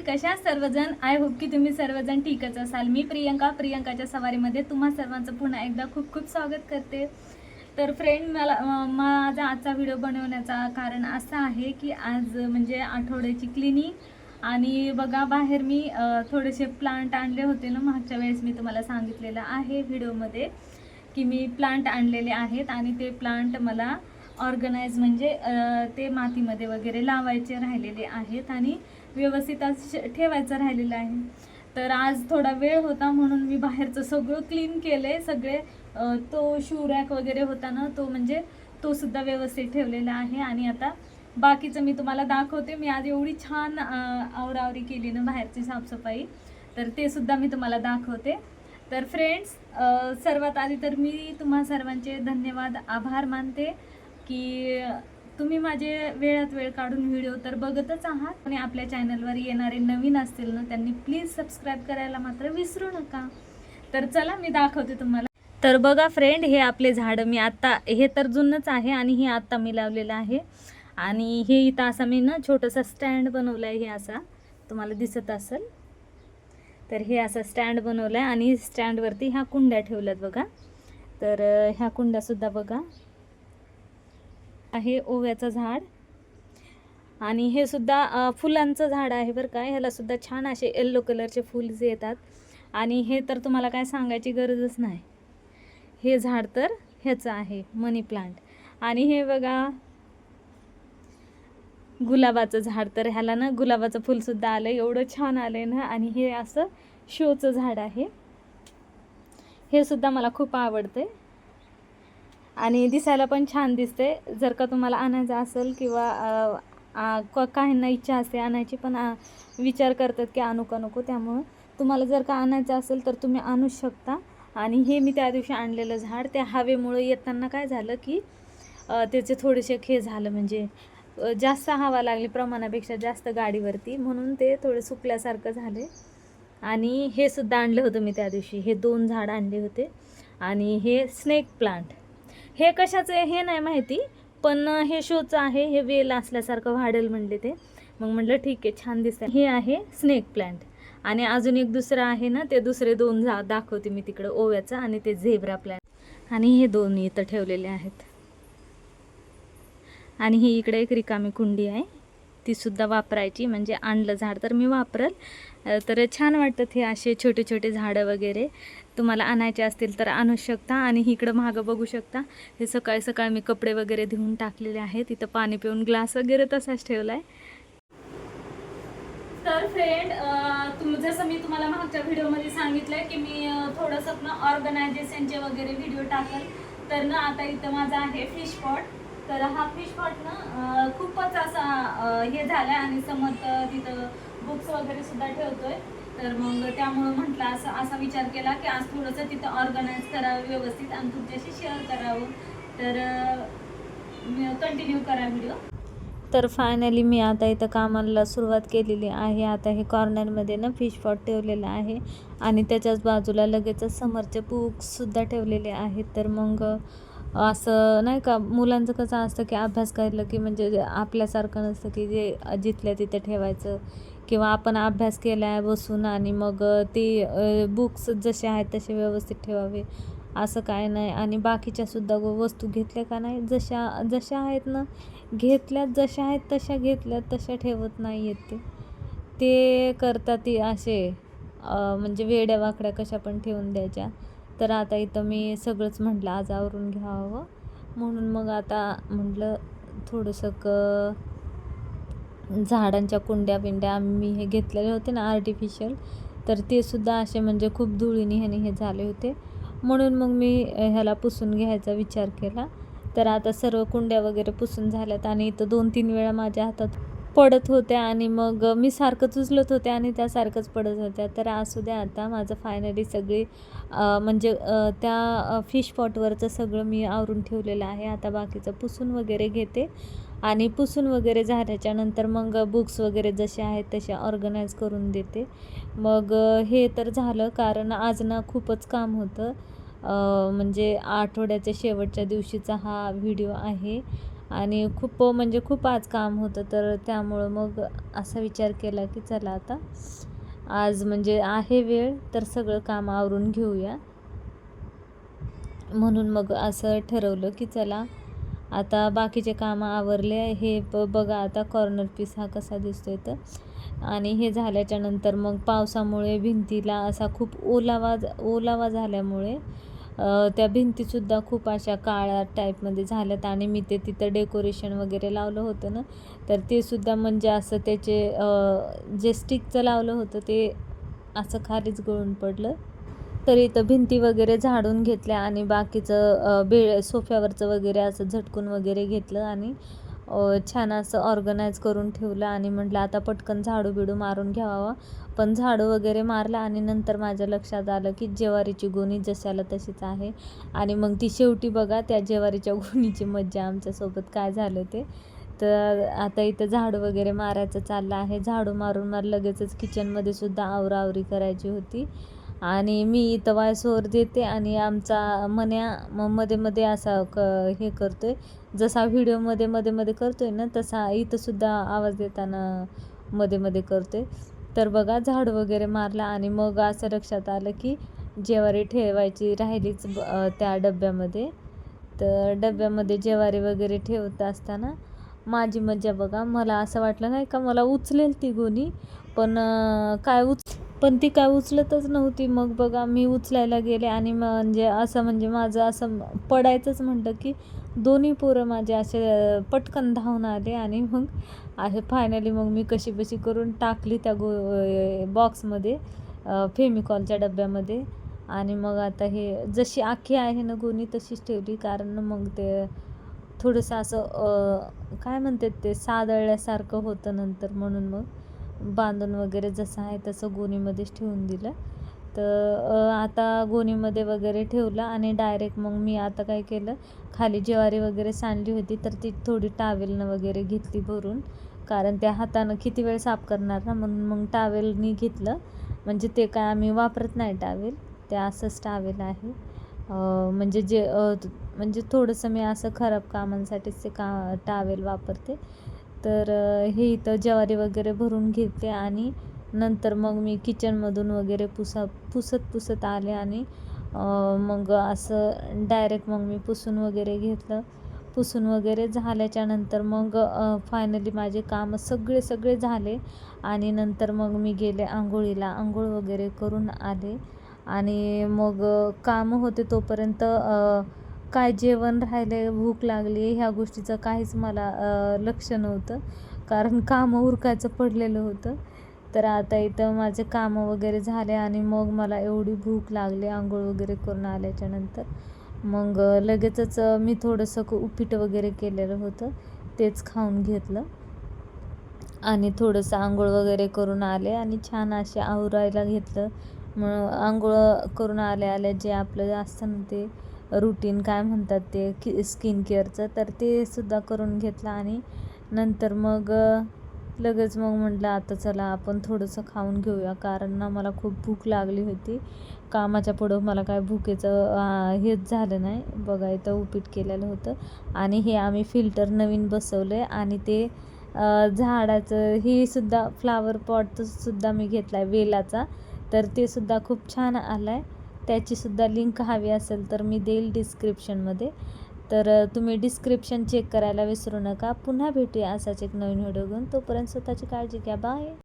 Friend कशा सर्वजण? I hope की तुम्ही सर्वजण ठीकच असाल. मी प्रियंका प्रियंकाच्या सवारीमध्ये तुम्हा सर्वांचं पुन्हा एकदा खूप खूप स्वागत करते. तर फ्रेंड मला माझा आजचा व्हिडिओ बनवण्याचा कारण असं आहे की आज म्हणजे आठवड्याची क्लिनिंग आणि बघा बाहेर मी थोडेसे प्लांट आणले होते ना मागच्या वेळेस मी तुम्हाला सांगितलेलं आहे व्हिडिओमध्ये की मी प्लांट आणलेले आहेत आणि ते प्लांट मला ऑर्गनाईज म्हणजे ते मातीमध्ये वगैरे लावायचे राहिलेले आहेत आणि व्यवस्थित आज श- ठेवायचं राहिलेलं आहे. तर आज थोडा वेळ होता म्हणून मी बाहेरचं सगळं क्लीन केलं आहे सगळे तो शू रॅक वगैरे होता ना तो म्हणजे तो सुद्धा व्यवस्थित ठेवलेला आहे. आणि आता बाकीचं मी तुम्हाला दाखवते. मी आज एवढी छान आवरावरी केली ना बाहेरची साफसफाई तर ते सुद्धा मी तुम्हाला दाखवते. तर फ्रेंड्स सर्वात आधी तर मी तुम्हा सर्वांचे धन्यवाद आभार मानते की तुम्ही माझे वेळात वेळ काढून व्हिडिओ तर बघतच आहात. आणि आपल्या चॅनलवर येणारे नवीन असतील ना त्यांनी प्लीज सबस्क्राईब करायला मात्र विसरू नका. तर चला मी दाखवते तुम्हाला. तर बघा फ्रेंड हे आपले झाडं मी आत्ता हे तर जुनंच आहे आणि हे आत्ता मी लावलेलं आहे. आणि हे इथं असा मी ना छोटंसं स्टँड बनवलं आहे हे असा. तुम्हाला दिसत असेल. तर हे असं स्टँड बनवलं आहे आणि स्टँडवरती ह्या कुंड्या ठेवल्यात बघा. तर ह्या कुंड्यासुद्धा बघा. आहे ओव्याचं झाड. आणि हे सुद्धा फुलांचं झाड आहे बरं का. ह्याला सुद्धा छान असे येल्लो कलरचे फुल जे येतात. आणि हे तर तुम्हाला काय सांगायची गरजच नाही. हे झाड तर ह्याचं आहे मनी प्लांट. आणि हे बघा गुलाबाचं झाड तर ह्याला ना गुलाबाचं फुलसुद्धा आलं एवढं छान आलं आहे ना. आणि हे असं शोचं झाड आहे. हे सुद्धा मला खूप आवडते आणि दिसायला पण छान दिसते. जर का तुम्हाला आणायचं असेल किंवा क- काहींना इच्छा असते आणायची पण विचार करतात की आणू का नको त्यामुळं तुम्हाला जर का आणायचं असेल तर तुम्ही आणू शकता. आणि हे मी त्या दिवशी आणलेलं झाड त्या हवेमुळं येताना काय झालं की त्याचे थोडेसे खे झालं म्हणजे जास्त हवा लागली प्रमाणापेक्षा जास्त गाडीवरती म्हणून ते थोडे सुकल्यासारखं झाले. आणि हे सुद्धा आणलं होतं मी त्या दिवशी. हे दोन झाड आणले होते. आणि हे स्नेक प्लांट. हे कशाचं आहे हे नाही माहिती पण हे शोचं आहे हे वेल असल्यासारखं वाढेल म्हणले ते. मग म्हटलं ठीक आहे छान दिसतं हे आहे स्नेक प्लांट आणि अजून एक दुसरं आहे ना ते दुसरे दोन झा दाखवते मी तिकडं ओव्याचं आणि ते झेब्रा प्लांट आणि हे दोन इथं ठेवलेले आहेत. आणि ही इकडे एक रिकामी कुंडी आहे. तीसुद्धा वापरायची म्हणजे आणलं झाड तर मी वापरल. तर छान वाटतात हे असे छोटे छोटे झाडं वगैरे. तुम्हाला आणायचे असतील तर आणू शकता आणि इकडं मागं बघू शकता. हे सकाळी सकाळी मी कपडे वगैरे धुवून टाकलेले आहेत. तिथं पाणी पिऊन ग्लास वगैरे तसाच ठेवला आहे तर फ्रेंड तुम जसं मी तुम्हाला मागच्या व्हिडिओमध्ये सांगितलंय की मी थोडंसं ना ऑर्गनायझेशनचे वगैरे व्हिडिओ टाकल. तर ना आता इथं माझा आहे फिश पॉट तर हा फिश पॉट ना खूपच असा हे झालाय आणि समर्थ तिथं बुक्स वगैरे सुद्धा ठेवतोय. तर मग त्यामुळं म्हटलं असं असा विचार केला की आज थोडंसं तिथं ऑर्गनाईज करावं व्यवस्थित आणि तुमच्याशी शेअर करावं. तर कंटिन्यू करा व्हिडिओ तर फायनली मी आता इथं कामाला सुरुवात केलेली आहे. आता हे कॉर्नरमध्ये ना फिश पॉट ठेवलेलं आहे आणि त्याच्याच बाजूला लगेचच समोरचे बुक्ससुद्धा ठेवलेले आहेत. तर मग असं नाही का मुलांचं कसं असतं की अभ्यास करायला की म्हणजे आपल्यासारखं नसतं की जे जिथल्या तिथे ठेवायचं. किंवा आपण अभ्यास केला आहे बसून आणि मग ते बुक्स जसे आहेत तसे व्यवस्थित ठेवावे. असं काय नाही. आणि बाकीच्यासुद्धा वस्तू घेतल्या का नाही जशा जशा आहेत ना घेतल्यात जशा आहेत तशा घेतल्यात तशा ठेवत नाही आहेत ते. ते करतात ती असे म्हणजे वेड्या वाकड्या कशा पण ठेवून द्यायच्या. तर आता इथं मी सगळंच म्हटलं आज आवरून घ्यावं. म्हणून मग आता म्हटलं थोडंसं क झाडांच्या कुंड्या बिंड्या मी हे घेतलेले होते ना आर्टिफिशियल तर ते सुद्धा असे म्हणजे खूप धुळीने ह्याने हे झाले होते. म्हणून मग मी ह्याला पुसून घ्यायचा विचार केला. तर आता सर्व कुंड्या वगैरे पुसून झाल्यात आणि इथं दोन तीन वेळा माझ्या हातात पडत होत्या आणि मग मी सारखंच उचलत होते आणि त्या सारखंच पडत होत्या. तर असू द्या आता माझं फायनली सगळी म्हणजे त्या फिश पॉटवरचं सगळं मी आवरून ठेवलेलं आहे. आता बाकीचं पुसून वगैरे घेते. आणि पुसून वगैरे झाल्याच्यानंतर मग बुक्स वगैरे जसे आहेत तसे ऑर्गनाईज करून देते. मग हे तर झालं कारण आज ना खूपच काम होतं. म्हणजे आठवड्याच्या शेवटच्या दिवशीचा हा व्हिडिओ आहे. आणि खूप म्हणजे खूप आज काम होतं तर त्यामुळं मग असा विचार केला की चला आता आज म्हणजे आहे वेळ तर सगळं काम आवरून घेऊया. म्हणून मग असं ठरवलं की चला आता बाकीचे कामं आवरले हे ब बघा आता कॉर्नर पीस हा कसा दिसतोय तर. आणि हे झाल्याच्यानंतर मग पावसामुळे भिंतीला असा खूप ओलावा ओलावा झाल्यामुळे त्या भिंतीसुद्धा खूप अशा काळ्या टाईपमध्ये झाल्यात आणि मी ते तिथं डेकोरेशन वगैरे लावलं होतं ना तर ते सुद्धा म्हणजे असं त्याचे जे स्टिकचं लावलं होतं ते असं खालीच गळून पडलं. तर इथं भिंती वगैरे झाडून घेतल्या आणि बाकीचं बे सोफ्यावरचं वगैरे असं झटकून वगैरे घेतलं आणि छान असं ऑर्गनाईज करून ठेवलं आणि म्हटलं आता पटकन झाडू बिडू मारून घ्यावा. पण झाडू वगैरे मारलं आणि नंतर माझ्या लक्षात आलं की ज्वारीची गोणी जशाला तशीच आहे. आणि मग ती शेवटी बघा त्या ज्वारीच्या गोणीची मज्जा आमच्यासोबत काय झालं ते. तर आता इथं झाडू वगैरे मारायचं चाललं आहे. झाडू मारून मला लगेचच किचनमध्ये सुद्धा आवरावरी करायची होती. आणि मी इथं वायसोवर देते आणि आमचा मन्या मग मध्ये मध्ये असा क हे करतो आहे जसा व्हिडिओमध्ये मध्ये मध्ये आहे ना तसा इथंसुद्धा आवाज देताना मध्ये मध्ये आहे तर बघा झाड वगैरे मारला आणि मग असं लक्षात आलं की जेवारी ठेवायची राहिलीच ब- त्या डब्यामध्ये. तर डब्यामध्ये जेवारी वगैरे ठेवत असताना माझी मज्जा बघा मला असं वाटलं नाही का मला उचलेल ती गोणी पण काय उच पण ती काय उचलतच नव्हती. मग बघा मी उचलायला गेले आणि म्हणजे असं म्हणजे माझं असं पडायचंच म्हणलं की दोन्ही पोरं माझे असे पटकन धावून आले आणि मग असे फायनली मग मी कशी बशी करून टाकली त्या गो बॉक्समध्ये फेमिकॉलच्या डब्यामध्ये. आणि मग आता हे जशी आखी आहे ना गोणी तशीच ठेवली. कारण मग ते थोडंसं असं काय म्हणतात ते सादळल्यासारखं होतं नंतर म्हणून मग. बांधून वगैरे जसं आहे तसं गोणीमध्येच ठेवून दिलं. तर आता गोणीमध्ये वगैरे ठेवलं आणि डायरेक्ट मग मी आता काय केलं खाली ज्वारी वगैरे सांडली होती तर ती थोडी टावेलनं वगैरे घेतली भरून. कारण त्या हातानं किती वेळ साफ करणार ना म्हणून मग टावेलनी घेतलं. म्हणजे ते काय आम्ही वापरत नाही टावेल ते असंच टावेल आहे. म्हणजे जे म्हणजे थोडंसं मी असं खराब कामांसाठीच ते का टावेल वापरते. तर हे इथं ज्वारी वगैरे भरून घेते आणि नंतर मग मी किचनमधून वगैरे पुसा पुसत पुसत आले आणि मग असं डायरेक्ट मग मी पुसून वगैरे घेतलं. पुसून वगैरे झाल्याच्यानंतर मग फायनली माझे काम सगळे सगळे झाले आणि नंतर मग मी गेले आंघोळीला. आंघोळ वगैरे करून आले आणि मग कामं होते तोपर्यंत काय जेवण राहिले भूक लागली ह्या गोष्टीचं काहीच मला लक्ष नव्हतं. कारण कामं उरकायचं पडलेलं होतं. तर आता इथं माझे कामं वगैरे झाले आणि मग मला एवढी भूक लागली आंघोळ वगैरे करून आल्याच्यानंतर. मग लगेचच मी थोडंसं उपीट वगैरे केलेलं होतं. तेच खाऊन घेतलं. आणि थोडंसं आंघोळ वगैरे करून आले आणि छान असे आवरायला घेतलं. मग आंघोळ करून आल्या आल्या जे आपलं असतं ना ते रुटीन काय म्हणतात ते की स्किन केअरचं तर ते सुद्धा करून घेतलं आणि नंतर मग लगेच मग म्हटलं आता चला आपण थोडंसं खाऊन घेऊया. कारण ना मला खूप भूक लागली होती. कामाच्या पुढं मला काय भुकेचं हेच झालं नाही. बघा इथं उपीट केलेलं होतं. आणि हे आम्ही फिल्टर नवीन बसवलं आहे आणि ते झाडाचं हे सुद्धा फ्लावर पॉटचं सुद्धा मी घेतला आहे वेलाचा. तर ते सुद्धा खूप छान आला आहे त्याचीसुद्धा लिंक हवी असेल तर मी देईल डिस्क्रिप्शनमध्ये तर तुम्ही डिस्क्रिप्शन चेक करायला विसरू नका. पुन्हा भेटूया असाच एक नवीन व्हिडिओ घेऊन. तोपर्यंत स्वतःची काळजी घ्या. बाय